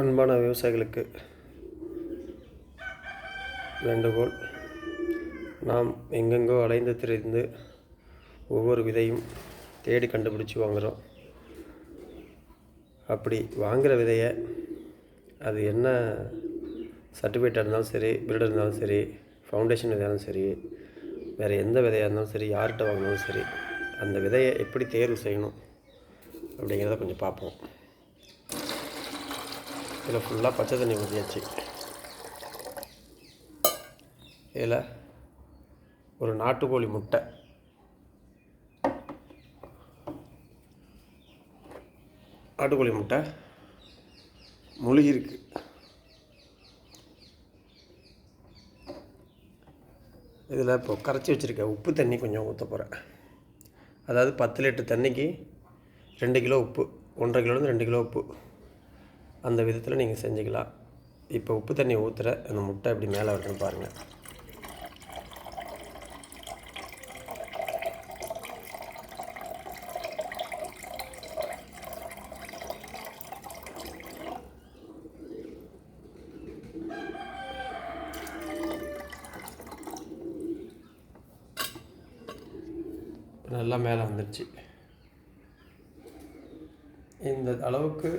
அன்பான விவசாயிகளுக்கு வேண்டுகோள். நாம் எங்கெங்கோ அலைந்து திரிந்து ஒவ்வொரு விதையும் தேடி கண்டுபிடிச்சி வாங்குகிறோம் அப்படி வாங்குகிற விதையை அது என்ன சர்டிஃபிகேட்டாக இருந்தாலும் சரி பில்டர் இருந்தாலும் சரி ஃபவுண்டேஷன் விதையாலும் சரி வேறு எந்த விதையாக இருந்தாலும் சரி யார்கிட்ட வாங்கினாலும் சரி அந்த விதையை எப்படி தேர்வு செய்யணும் அப்படிங்கிறத கொஞ்சம் பார்ப்போம். இதில் ஃபுல்லாக பச்சை தண்ணி ஊற்றியாச்சு இதில் ஒரு நாட்டுக்கோழி முட்டை. நாட்டுக்கோழி முட்டை முழுகிருக்கு இதில் இப்போ கரைச்சி வச்சுருக்கேன். உப்பு தண்ணி கொஞ்சம் ஊற்ற போகிறேன் அதாவது பத்து லிட்டர் தண்ணிக்கு ரெண்டு கிலோ உப்பு ஒன்றரை கிலோலேருந்து ரெண்டு கிலோ உப்பு. அந்த விதத்தில் நீங்கள் செஞ்சுக்கலாம். இப்போ உப்பு தண்ணி ஊற்றுற அந்த முட்டை எப்படி மேலே வரணும் பாருங்கள் நல்லா மேலே வந்துடுச்சு இந்த அளவுக்கு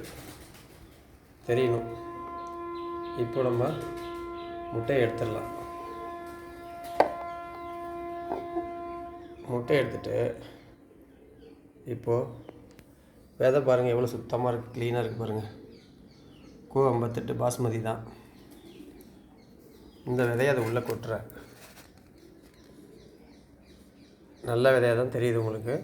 தெரியணும். இப்போ நம்ம முட்டையை எடுத்துடலாம். முட்டையை எடுத்துட்டு இப்போது விதை பாருங்கள் எவ்வளோ சுத்தமாக இருக்குது க்ளீனாக இருக்குது பாருங்கள் கோ ஐம்பத்தெட்டு பாஸ்மதி தான். இந்த விதையை அதை உள்ளே கொட்டுறேன். நல்ல விதையாக தான் தெரியுது உங்களுக்கு.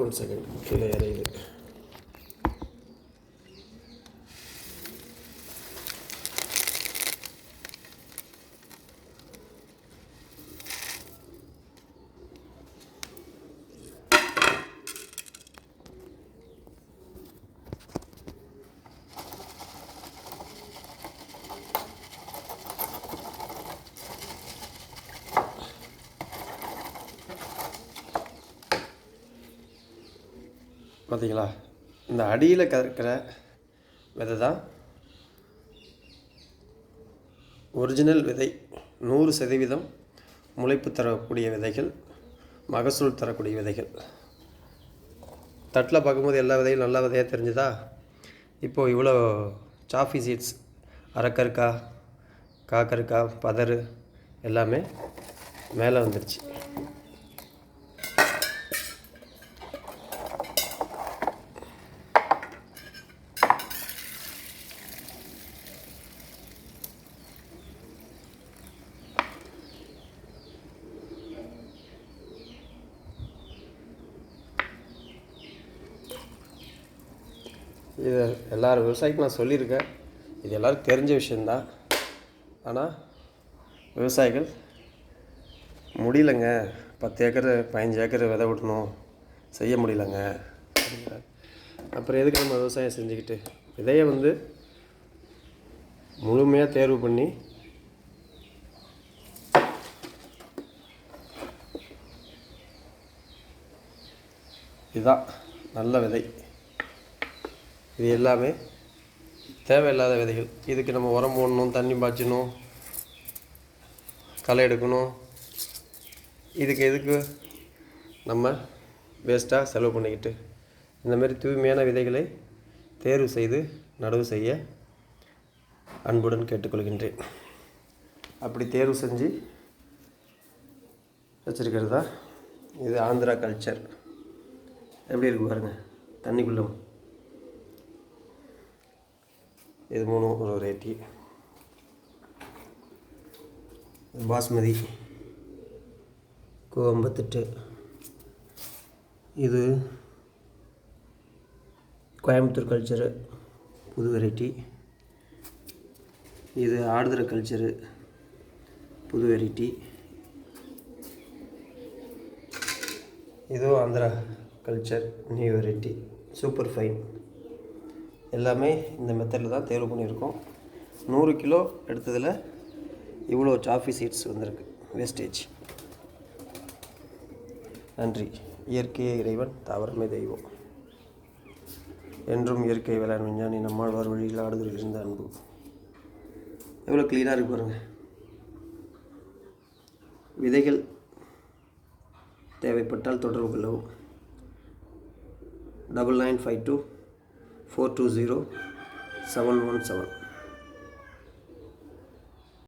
ಒಂದು ಸೆಕೆಂಡ್ ಕ್ಲಿಯರ್ ಇದೆ பார்த்தீங்களா இந்த அடியில் கறக்கிற விதை தான் ஒரிஜினல் விதை. நூறு சதவீதம் முளைப்பு தரக்கூடிய விதைகள் மகசூல் தரக்கூடிய விதைகள். தட்டில் பார்க்கும்போது எல்லா விதையும் நல்ல விதையாக தெரிஞ்சுதா? இப்போது இவ்வளோ சாஃபி சீட்ஸ் அரக்கருக்கா காக்கருக்கா பதறு எல்லாமே மேலே வந்துடுச்சு இது எல்லாரும் விவசாயிக்கும் நான் சொல்லியிருக்கேன். இது எல்லாருக்கும் தெரிஞ்ச விஷயந்தான் ஆனால் விவசாயிகள் முடியலங்க. பத்து ஏக்கர் பதினஞ்சு ஏக்கர் விதை விடணும் செய்ய முடியலங்க. அப்புறம் எதுக்கு நம்ம விவசாயம் செஞ்சுக்கிட்டு? விதையை வந்து முழுமையாக தேர்வு பண்ணி இதுதான் நல்ல விதை. இது எல்லாமே தேவையில்லாத விதைகள். இதுக்கு நம்ம உரம் போடணும் தண்ணி பாய்ச்சணும் களை எடுக்கணும். இதுக்கு எதுக்கு நம்ம வேஸ்ட்டாக செலவு பண்ணிக்கிட்டு? இந்த மாதிரி தூய்மையான விதைகளை தேர்வு செய்து நடவு செய்ய அன்புடன் கேட்டுக்கொள்கின்றேன். அப்படி தேர்வு செஞ்சு வச்சுருக்கிறதா? இது ஆந்திரா கல்ச்சர் எப்படி இருக்கு பாருங்கள் தண்ணிக்குள்ளே இது மூணு ஒரு வெரைட்டி பாஸ்மதி கோ ஐம்பத்தெட்டு இது கோயம்புத்தூர் கல்ச்சரு புது வெரைட்டி இது ஆடுதுற கல்ச்சரு புது வெரைட்டி இதுவும் Andhra culture new variety super fine எல்லாமே இந்த மெத்தடில் தான் தேர்வு பண்ணியிருக்கோம். நூறு கிலோ எடுத்ததில் இவ்வளோ சாஃபி சீட்ஸ் வந்திருக்கு. வேஸ்டேஜ் நன்றி. இயற்கையே இறைவன் தாவரமே தெய்வம். என்றும் இயற்கை வேளாண் விஞ்ஞானி நம்மாழ்வார் வழியில் ஆடுதல் இருந்த அன்பு. எவ்வளோ க்ளீனாக இருக்கு பாருங்கள் விதைகள் தேவைப்பட்டால் தொடர்பு கொள்ளவும். Double nine five two four two zero seven one seven.